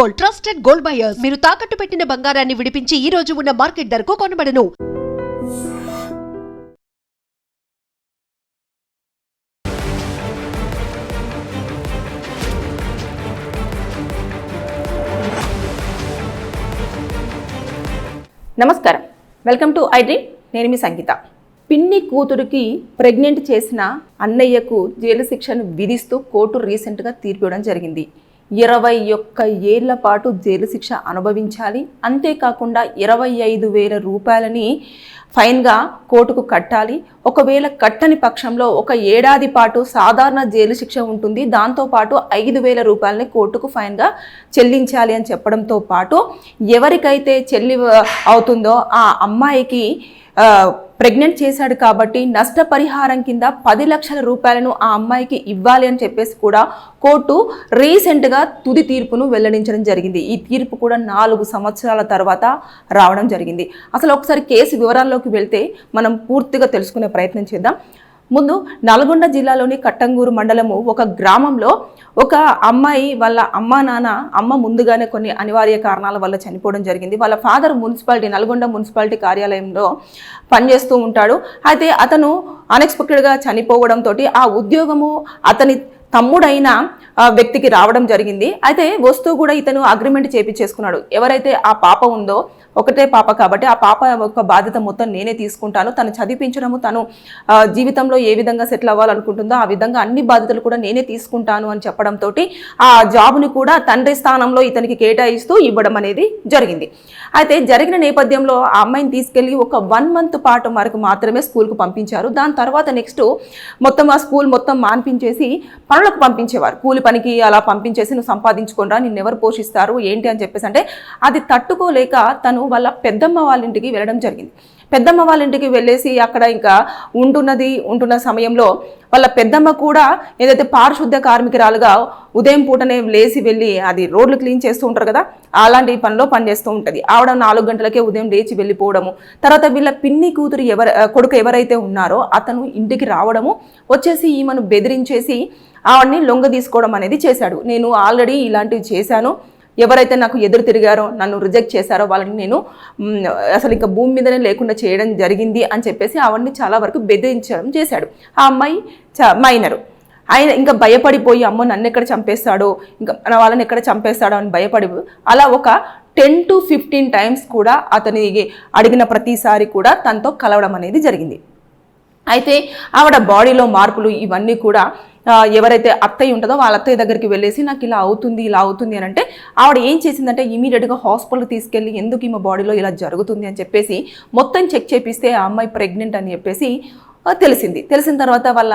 Gold trusted gold buyers. మీరు తాకట్టు పెట్టిన బంగారాన్ని విడిపించి ఈ రోజు ఉన్న మార్కెట్ ధరకు కొనబడను. నమస్కారం. Welcome to I dream. నేను మీ సంగీత. పిన్ని కూతురికి ప్రెగ్నెంట్ చేసిన అన్నయ్యకు జైలు శిక్షను విధిస్తూ కోర్టు రీసెంట్గా తీర్పు ఇవ్వడం జరిగింది. ఇరవై ఒక్క ఏళ్ళ పాటు జైలు శిక్ష అనుభవించాలి. అంతేకాకుండా ఇరవై ఐదు వేల రూపాయలని ఫైన్గా కోర్టుకు కట్టాలి. ఒకవేళ కట్టని పక్షంలో ఒక ఏడాది పాటు సాధారణ జైలు శిక్ష ఉంటుంది. దాంతోపాటు ఐదు వేల రూపాయలని కోర్టుకు ఫైన్గా చెల్లించాలి అని చెప్పడంతో పాటు ఎవరికైతే చెల్లి అవుతుందో ఆ అమ్మాయికి ప్రెగ్నెంట్ చేశాడు కాబట్టి నష్టపరిహారం కింద పది లక్షల రూపాయలను ఆ అమ్మాయికి ఇవ్వాలి అని చెప్పేసి కూడా కోర్టు రీసెంట్గా తుది తీర్పును వెల్లడించడం జరిగింది. ఈ తీర్పు కూడా నాలుగు సంవత్సరాల తర్వాత రావడం జరిగింది. అసలు ఒకసారి కేసు వివరాల్లోకి వెళ్తే మనం పూర్తిగా తెలుసుకునే ప్రయత్నం చేద్దాం. ముందు నల్గొండ జిల్లాలోని కట్టంగూరు మండలము ఒక గ్రామంలో ఒక అమ్మాయి వాళ్ళ అమ్మ నాన్న అమ్మ ముందుగానే కొన్ని అనివార్య కారణాల వల్ల చనిపోవడం జరిగింది. వాళ్ళ ఫాదర్ మున్సిపాలిటీ నల్గొండ మున్సిపాలిటీ కార్యాలయంలో పనిచేస్తూ ఉంటాడు. అయితే అతను అన్ఎక్స్పెక్టెడ్గా చనిపోవడంతో ఆ ఉద్యోగము అతని తమ్ముడైన వ్యక్తికి రావడం జరిగింది. అయితే వస్తూ కూడా ఇతను అగ్రిమెంట్ చేపించేసుకున్నాడు. ఎవరైతే ఆ పాప ఉందో ఒకటే పాప కాబట్టి ఆ పాప యొక్క బాధ్యత మొత్తం నేనే తీసుకుంటాను. తను చదివించడము తను జీవితంలో ఏ విధంగా సెటిల్ అవ్వాలనుకుంటుందో ఆ విధంగా అన్ని బాధ్యతలు కూడా నేనే తీసుకుంటాను అని చెప్పడంతో ఆ జాబ్ని కూడా తండ్రి స్థానంలో ఇతనికి కేటాయిస్తూ ఇవ్వడం అనేది జరిగింది. అయితే జరిగిన నేపథ్యంలో ఆ అమ్మాయిని తీసుకెళ్ళి ఒక వన్ మంత్ పాటు వరకు మాత్రమే స్కూల్కు పంపించారు. దాని తర్వాత నెక్స్ట్ మొత్తం ఆ స్కూల్ మొత్తం మాన్పించేసి పనులకు పంపించేవారు. కూలి పనికి అలా పంపించేసి నువ్వు సంపాదించుకోనరా నిన్ను ఎవరు పోషిస్తారు ఏంటి అని చెప్పేసి అంటే అది తట్టుకోలేక తను వాళ్ళ పెద్దమ్మ వాళ్ళ ఇంటికి వెళ్ళడం జరిగింది. పెద్దమ్మ వాళ్ళ ఇంటికి వెళ్ళేసి అక్కడ ఇంకా ఉంటున్నది ఉంటున్న సమయంలో వాళ్ళ పెద్దమ్మ కూడా ఏదైతే పారిశుద్ధ కార్మికురాలుగా ఉదయం పూటనే లేచి వెళ్ళి అది రోడ్లు క్లీన్ చేస్తూ ఉంటారు కదా అలాంటి పనిలో పనిచేస్తూ ఉంటుంది. ఆవిడ నాలుగు గంటలకే ఉదయం లేచి వెళ్ళిపోవడము. తర్వాత వీళ్ళ పిన్ని కూతురు ఎవరు కొడుకు ఎవరైతే ఉన్నారో అతను ఇంటికి రావడము వచ్చేసి ఈమెను బెదిరించేసి ఆవిడని లొంగ తీసుకోవడం అనేది చేశాడు. నేను ఆల్రెడీ ఇలాంటివి చేశాను. ఎవరైతే నాకు ఎదురు తిరిగారో నన్ను రిజెక్ట్ చేశారో వాళ్ళని నేను అసలు ఇంకా భూమి మీదనే లేకుండా చేయడం జరిగింది అని చెప్పేసి ఆవిడని చాలా వరకు బెదిరించడం చేశాడు. ఆ అమ్మాయి చ మైనరు. ఆయన ఇంకా భయపడిపోయి అమ్మో నన్ను ఎక్కడ చంపేస్తాడో ఇంకా మన వాళ్ళని ఎక్కడ చంపేస్తాడో అని భయపడి అలా ఒక టెన్ టు ఫిఫ్టీన్ టైమ్స్ కూడా అతని అడిగిన ప్రతిసారి కూడా తనతో కలవడం అనేది జరిగింది. అయితే ఆవిడ బాడీలో మార్పులు ఇవన్నీ కూడా ఎవరైతే అత్తయ్య ఉంటుందో వాళ్ళ అత్తయ్య దగ్గరికి వెళ్ళేసి నాకు ఇలా అవుతుంది ఇలా అవుతుంది అని అంటే ఆవిడ ఏం చేసిందంటే ఇమీడియట్గా హాస్పిటల్కి తీసుకెళ్ళి ఎందుకు ఈమె బాడీలో ఇలా జరుగుతుంది అని చెప్పేసి మొత్తం చెక్ చేపిస్తే ఆ అమ్మాయి ప్రెగ్నెంట్ అని చెప్పేసి తెలిసింది. తెలిసిన తర్వాత వాళ్ళ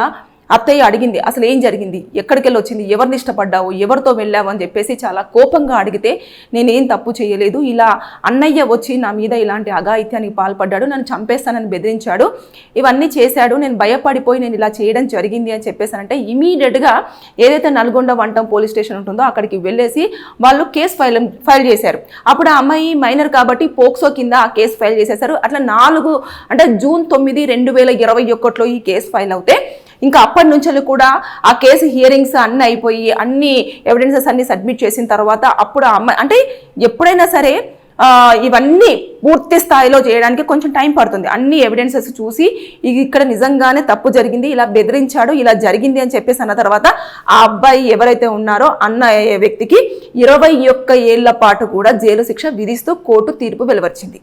అత్తయ్య అడిగింది అసలు ఏం జరిగింది? ఎక్కడికెళ్ళి వచ్చింది? ఎవరిని ఇష్టపడ్డావు? ఎవరితో వెళ్ళావు? అని చెప్పేసి చాలా కోపంగా అడిగితే నేనేం తప్పు చేయలేదు. ఇలా అన్నయ్య వచ్చి నా మీద ఇలాంటి అఘాయిత్యానికి పాల్పడ్డాడు. నన్ను చంపేస్తానని బెదిరించాడు. ఇవన్నీ చేశాడు. నేను భయపడిపోయి నేను ఇలా చేయడం జరిగింది అని చెప్పేసానంటే ఇమీడియట్గా ఏదైతే నల్గొండ వంటం పోలీస్ స్టేషన్ ఉంటుందో అక్కడికి వెళ్ళేసి వాళ్ళు కేసు ఫైల్ ఫైల్ చేశారు. అప్పుడు ఆ అమ్మాయి మైనర్ కాబట్టి పోక్సో కింద ఆ కేసు ఫైల్ చేసేశారు. అట్లా నాలుగు అంటే జూన్ తొమ్మిది రెండు వేల ఇరవై ఒకటిలో ఈ కేసు ఫైల్ అవుతే ఇంకా అప్పటి నుంచి కూడా ఆ కేసు హియరింగ్స్ అన్నీ అయిపోయి అన్ని ఎవిడెన్సెస్ అన్ని సబ్మిట్ చేసిన తర్వాత అప్పుడు అమ్మాయి అంటే ఎప్పుడైనా సరే ఇవన్నీ పూర్తి స్థాయిలో చేయడానికి కొంచెం టైం పడుతుంది. అన్ని ఎవిడెన్సెస్ చూసి ఇక్కడ నిజంగానే తప్పు జరిగింది ఇలా బెదిరించాడు ఇలా జరిగింది అని చెప్పేసి అన్న తర్వాత ఆ అబ్బాయి ఎవరైతే ఉన్నారో అన్న వ్యక్తికి ఇరవై ఒక్క ఏళ్ళ పాటు కూడా జైలు శిక్ష విధిస్తూ కోర్టు తీర్పు వెలువరిచింది.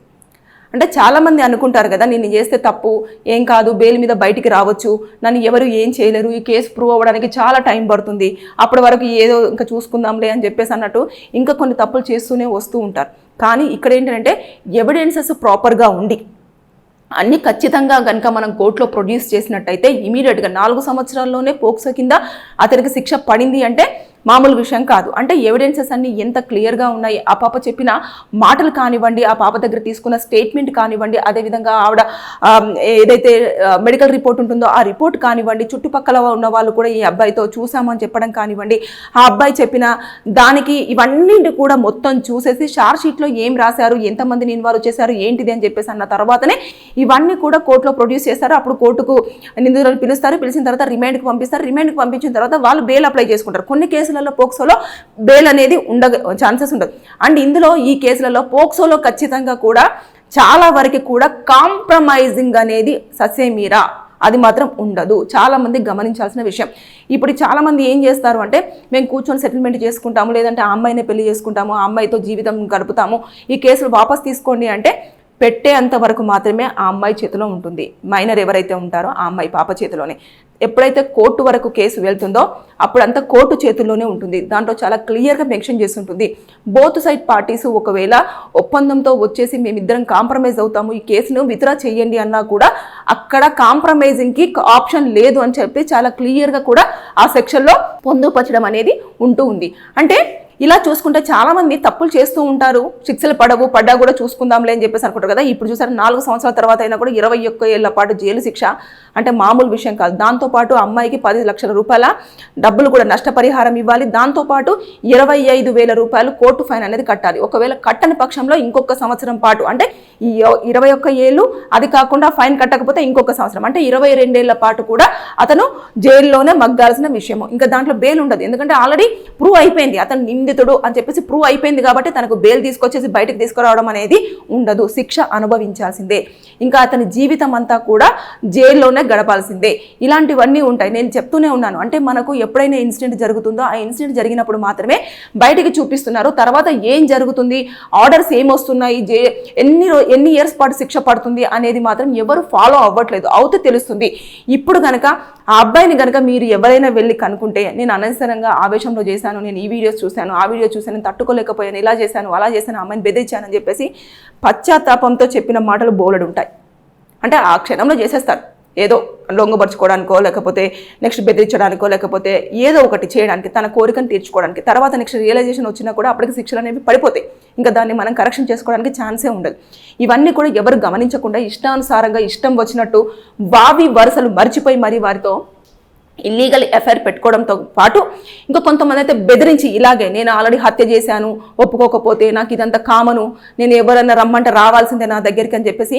అంటే చాలామంది అనుకుంటారు కదా నేను చేస్తే తప్పు ఏం కాదు బెయిల్ మీద బయటికి రావచ్చు నన్ను ఎవరు ఏం చేయలేరు ఈ కేసు ప్రూవ్ అవ్వడానికి చాలా టైం పడుతుంది అప్పటి వరకు ఏదో ఇంకా చూసుకుందాంలే అని చెప్పేసి అన్నట్టు ఇంకా కొన్ని తప్పులు చేస్తూనే వస్తూ ఉంటారు. కానీ ఇక్కడ ఏంటంటే ఎవిడెన్సెస్ ప్రాపర్గా ఉండి అన్ని ఖచ్చితంగా కనుక మనం కోర్టులో ప్రొడ్యూస్ చేసినట్టయితే ఇమీడియట్గా నాలుగు సంవత్సరాల్లోనే పోక్సో కింద అతనికి శిక్ష పడింది అంటే మామూలు విషయం కాదు. అంటే ఎవిడెన్సెస్ అన్ని ఎంత క్లియర్గా ఉన్నాయి? ఆ పాప చెప్పిన మాటలు కానివ్వండి ఆ పాప దగ్గర తీసుకున్న స్టేట్మెంట్ కానివ్వండి అదేవిధంగా ఆవిడ ఏదైతే మెడికల్ రిపోర్ట్ ఉంటుందో ఆ రిపోర్ట్ కానివ్వండి చుట్టుపక్కల ఉన్న వాళ్ళు కూడా ఈ అబ్బాయితో చూసామని చెప్పడం కానివ్వండి ఆ అబ్బాయి చెప్పిన దానికి ఇవన్నీ కూడా మొత్తం చూసేసి షార్ట్ షీట్లో ఏం రాశారు? ఎంతమందిని ఇన్వాల్వ్ చేశారు? ఏంటిది అని చెప్పేసి అన్న తర్వాతనే ఇవన్నీ కూడా కోర్టులో ప్రొడ్యూస్ చేస్తారు. అప్పుడు కోర్టుకు నిందితులను పిలుస్తారు. పిలిచిన తర్వాత రిమాండ్కి పంపిస్తారు. రిమాండ్కి పంపించిన తర్వాత వాళ్ళు బెయిల్ అప్లై చేసుకుంటారు. కొన్ని కేసులు కేసులలో పోక్సోలో బెయిల్ అనేది ఉండ ఛాన్సెస్ ఉండదు. అండ్ ఇందులో ఈ కేసులలో పోక్సోలో ఖచ్చితంగా కూడా చాలా వరకు కూడా కాంప్రమైజింగ్ అనేది ససేమీరా. అది మాత్రం ఉండదు. చాలామంది గమనించాల్సిన విషయం. ఇప్పుడు చాలామంది ఏం చేస్తారు అంటే మేము కూర్చొని సెటిల్మెంట్ చేసుకుంటాము లేదంటే ఆ అమ్మాయినే పెళ్ళి చేసుకుంటాము ఆ అమ్మాయితో జీవితం గడుపుతాము ఈ కేసులు వాపస్ తీసుకోండి అంటే పెట్టేంత వరకు మాత్రమే ఆ అమ్మాయి చేతిలో ఉంటుంది. మైనర్ ఎవరైతే ఉంటారో ఆ అమ్మాయి పాప చేతిలోనే. ఎప్పుడైతే కోర్టు వరకు కేసు వెళ్తుందో అప్పుడంతా కోర్టు చేతుల్లోనే ఉంటుంది. దాంట్లో చాలా క్లియర్గా మెన్షన్ చేసి ఉంటుంది. బోత్ సైడ్ పార్టీస్ ఒకవేళ ఒప్పందంతో వచ్చేసి మేమిద్దరం కాంప్రమైజ్ అవుతాము ఈ కేసును విత్డ్రా చేయండి అన్నా కూడా అక్కడ కాంప్రమైజింగ్కి ఆప్షన్ లేదు అని చెప్పి చాలా క్లియర్గా కూడా ఆ సెక్షన్లో పొందుపరచడం అనేది ఉంటూ ఉంది. అంటే ఇలా చూసుకుంటే చాలామంది తప్పులు చేస్తూ ఉంటారు. శిక్షలు పడవు పడ్డా కూడా చూసుకుందాంలే అని చెప్పేసి అనుకుంటారు కదా. ఇప్పుడు చూసారు నాలుగు సంవత్సరాల తర్వాత అయినా కూడా ఇరవై ఒక్క ఏళ్ళ పాటు జైలు శిక్ష అంటే మామూలు విషయం కాదు. దాంతోపాటు అమ్మాయికి పది లక్షల రూపాయల డబ్బులు కూడా నష్టపరిహారం ఇవ్వాలి. దాంతోపాటు ఇరవై ఐదు వేల రూపాయలు కోర్టు ఫైన్ అనేది కట్టాలి. ఒకవేళ కట్టని పక్షంలో ఇంకొక సంవత్సరం పాటు అంటే ఈ ఇరవై ఒక్క ఏళ్ళు అది కాకుండా ఫైన్ కట్టకపోతే ఇంకొక సంవత్సరం. అంటే ఇరవై రెండేళ్ళ పాటు కూడా అతను జైల్లోనే మగ్గాల్సిన విషయము. ఇంకా దాంట్లో బెయిల్ ఉండదు. ఎందుకంటే ఆల్రెడీ ప్రూవ్ అయిపోయింది. అతను నిందితుడు అని చెప్పేసి ప్రూవ్ అయిపోయింది కాబట్టి తనకు బెయిల్ తీసుకొచ్చేసి బయటకు తీసుకురావడం అనేది ఉండదు. శిక్ష అనుభవించాల్సిందే. ఇంకా అతని జీవితం అంతా కూడా జైల్లోనే గడపాల్సిందే. ఇలాంటివన్నీ ఉంటాయి. నేను చెప్తూనే ఉన్నాను. అంటే మనకు ఎప్పుడైనా ఇన్సిడెంట్ జరుగుతుందో ఆ ఇన్సిడెంట్ జరిగినప్పుడు మాత్రమే బయటికి చూపిస్తున్నారు. తర్వాత ఏం జరుగుతుంది? ఆర్డర్స్ ఏమొస్తున్నాయి? జే ఎన్ని రో ఎన్ని ఇయర్స్ పాటు శిక్ష పడుతుంది అనేది మాత్రం ఎవరు ఫాలో అవ్వట్లేదు. అవుతే తెలుస్తుంది. ఇప్పుడు కనుక ఆ అబ్బాయిని కనుక మీరు ఎవరైనా వెళ్ళి కనుక్కుంటే నేను అనవసరంగా ఆవేశంలో చేశాను నేను ఈ వీడియోస్ చూశాను ఆ ఆ వీడియో చూసి నేను తట్టుకోలేకపోయాను ఇలా చేశాను అలా చేశాను అమ్మాయిని బెదిరించానని చెప్పేసి పశ్చాత్తాపంతో చెప్పిన మాటలు బోలెడు ఉంటాయి అంటే ఆ క్షణంలో చేసేస్తారు. ఏదో లొంగపరుచుకోవడానికో లేకపోతే నెక్స్ట్ బెదిరించడానికో లేకపోతే ఏదో ఒకటి చేయడానికి తన కోరికను తీర్చుకోవడానికి తర్వాత నెక్స్ట్ రియలైజేషన్ వచ్చినా కూడా అప్పటికి శిక్షలు అనేవి పడిపోతాయి. ఇంకా దాన్ని మనం కరెక్షన్ చేసుకోవడానికి ఛాన్సే ఉండదు. ఇవన్నీ కూడా ఎవరు గమనించకుండా ఇష్టానుసారంగా ఇష్టం వచ్చినట్టు వావి వరుసలు మర్చిపోయి మరి వారితో ఇల్లీగల్ ఎఫ్ఐఆర్ పెట్టుకోవడంతో పాటు ఇంకా కొంతమంది అయితే బెదిరించి ఇలాగే నేను ఆల్రెడీ హత్య చేశాను ఒప్పుకోకపోతే నాకు ఇదంతా కామను నేను ఎవరన్నా రమ్మంటే రావాల్సిందే నా దగ్గరికి అని చెప్పేసి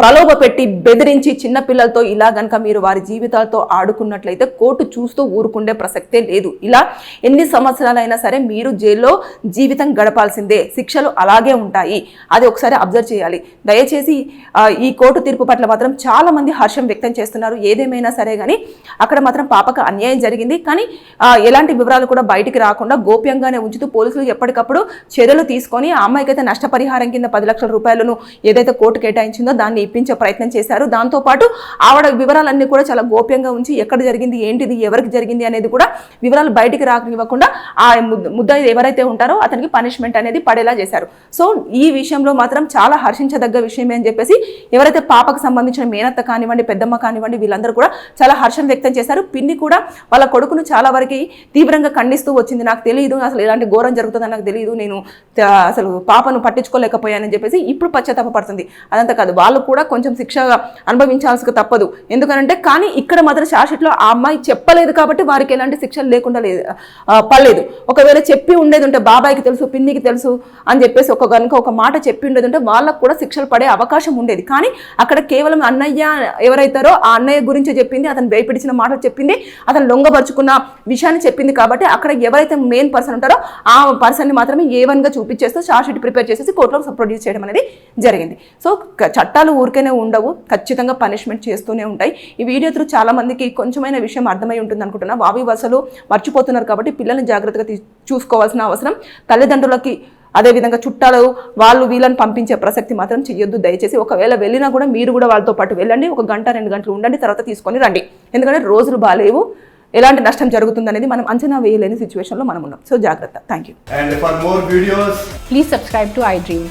ప్రలోభ పెట్టి బెదిరించి చిన్నపిల్లలతో ఇలా గనక మీరు వారి జీవితాలతో ఆడుకున్నట్లయితే కోర్టు చూస్తూ ఊరుకుండే ప్రసక్తే లేదు. ఇలా ఎన్ని సంవత్సరాలైనా సరే మీరు జైల్లో జీవితం గడపాల్సిందే శిక్షలు అలాగే ఉంటాయి. అది ఒకసారి అబ్జర్వ్ చేయాలి. దయచేసి ఈ కోర్టు తీర్పు పట్ల మాత్రం చాలామంది హర్షం వ్యక్తం చేస్తున్నారు. ఏదేమైనా సరే కానీ అక్కడ మాత్రం పాపకు అన్యాయం జరిగింది. కానీ ఎలాంటి వివరాలు కూడా బయటికి రాకుండా గోప్యంగానే ఉంచుతూ పోలీసులు ఎప్పటికప్పుడు చర్యలు తీసుకొని ఆ అమ్మాయికైతే నష్టపరిహారం కింద పది లక్షల రూపాయలను ఏదైతే కోర్టు కేటాయించిందో దాన్ని ఇప్పించే ప్రయత్నం చేశారు. దాంతోపాటు ఆవిడ వివరాలన్నీ కూడా చాలా గోప్యంగా ఉంచి ఎక్కడ జరిగింది ఏంటిది ఎవరికి జరిగింది అనేది కూడా వివరాలు బయటికి రానివ్వకుండా ఆ ముద్ద ఎవరైతే ఉంటారో అతనికి పనిష్మెంట్ అనేది పడేలా చేశారు. సో ఈ విషయంలో మాత్రం చాలా హర్షించదగ్గ విషయమే అని చెప్పేసి ఎవరైతే పాపకు సంబంధించిన మేనత్త కానివ్వండి పెద్దమ్మ కానివ్వండి వీళ్ళందరూ కూడా చాలా హర్షం వ్యక్తం చేశారు. పిన్ని కూడా వాళ్ళ కొడుకును చాలా వరకు తీవ్రంగా ఖండిస్తూ వచ్చింది. నాకు తెలియదు అసలు ఇలాంటి ఘోరం జరుగుతుందని నాకు తెలియదు నేను అసలు పాపను పట్టించుకోలేకపోయానని చెప్పేసి ఇప్పుడు పశ్చాత్తాపడుతుంది అదంతా కాదు వాళ్ళు కూడా కొంచెం శిక్ష అనుభవించాల్సి తప్పదు. ఎందుకనంటే కానీ ఇక్కడ మాత్రం షాషిట్లో ఆ అమ్మాయి చెప్పలేదు కాబట్టి వారికి ఎలాంటి శిక్షలు లేకుండా లేదు పర్లేదు ఒకవేళ చెప్పి ఉండేది ఉంటే బాబాయ్కి తెలుసు పిన్నికి తెలుసు అని చెప్పేసి ఒక కనుక ఒక మాట చెప్పి ఉండేది ఉంటే వాళ్ళకు కూడా శిక్షలు పడే అవకాశం ఉండేది. కానీ అక్కడ కేవలం అన్నయ్య ఎవరైతారో ఆ అన్నయ్య గురించి చెప్పింది అతను భయపెడిచిన మాటలు చెప్పింది అతను లొంగపరుచుకున్న విషయాన్ని చెప్పింది కాబట్టి అక్కడ ఎవరైతే మెయిన్ పర్సన్ ఉంటారో ఆ పర్సన్ని మాత్రమే ఏ వన్గా చూపించేస్తూ చార్జ్ షీట్ ప్రిపేర్ చేసేసి కోర్టులో ప్రొడ్యూస్ చేయడం అనేది జరిగింది. సో చట్టాలు ఊరికేనే ఉండవు. ఖచ్చితంగా పనిష్మెంట్ చేస్తూనే ఉంటాయి. ఈ వీడియో త్రూ చాలా మందికి కొంచెమైన విషయం అర్థమై ఉంటుంది అనుకుంటున్నా వావి వసలు మర్చిపోతున్నారు కాబట్టి పిల్లల్ని జాగ్రత్తగా చూసుకోవాల్సిన అవసరం. తల్లిదండ్రులకి అదేవిధంగా చుట్టాలు వాళ్ళు వీళ్ళని పంపించే ప్రసక్తి మాత్రం చెయ్యొద్దు. దయచేసి ఒకవేళ వెళ్ళినా కూడా మీరు కూడా వాళ్ళతో పాటు వెళ్ళండి. ఒక గంట రెండు గంటలు ఉండండి తర్వాత తీసుకొని రండి. ఎందుకంటే రోజులు బాగాలేవు ఎలాంటి నష్టం జరుగుతుందనేది మనం అంచనా వేయలేని సిచ్యువేషన్లో మనం ఉన్నాం. సో జాగ్రత్త. Thank you videos, Please subscribe to iDream.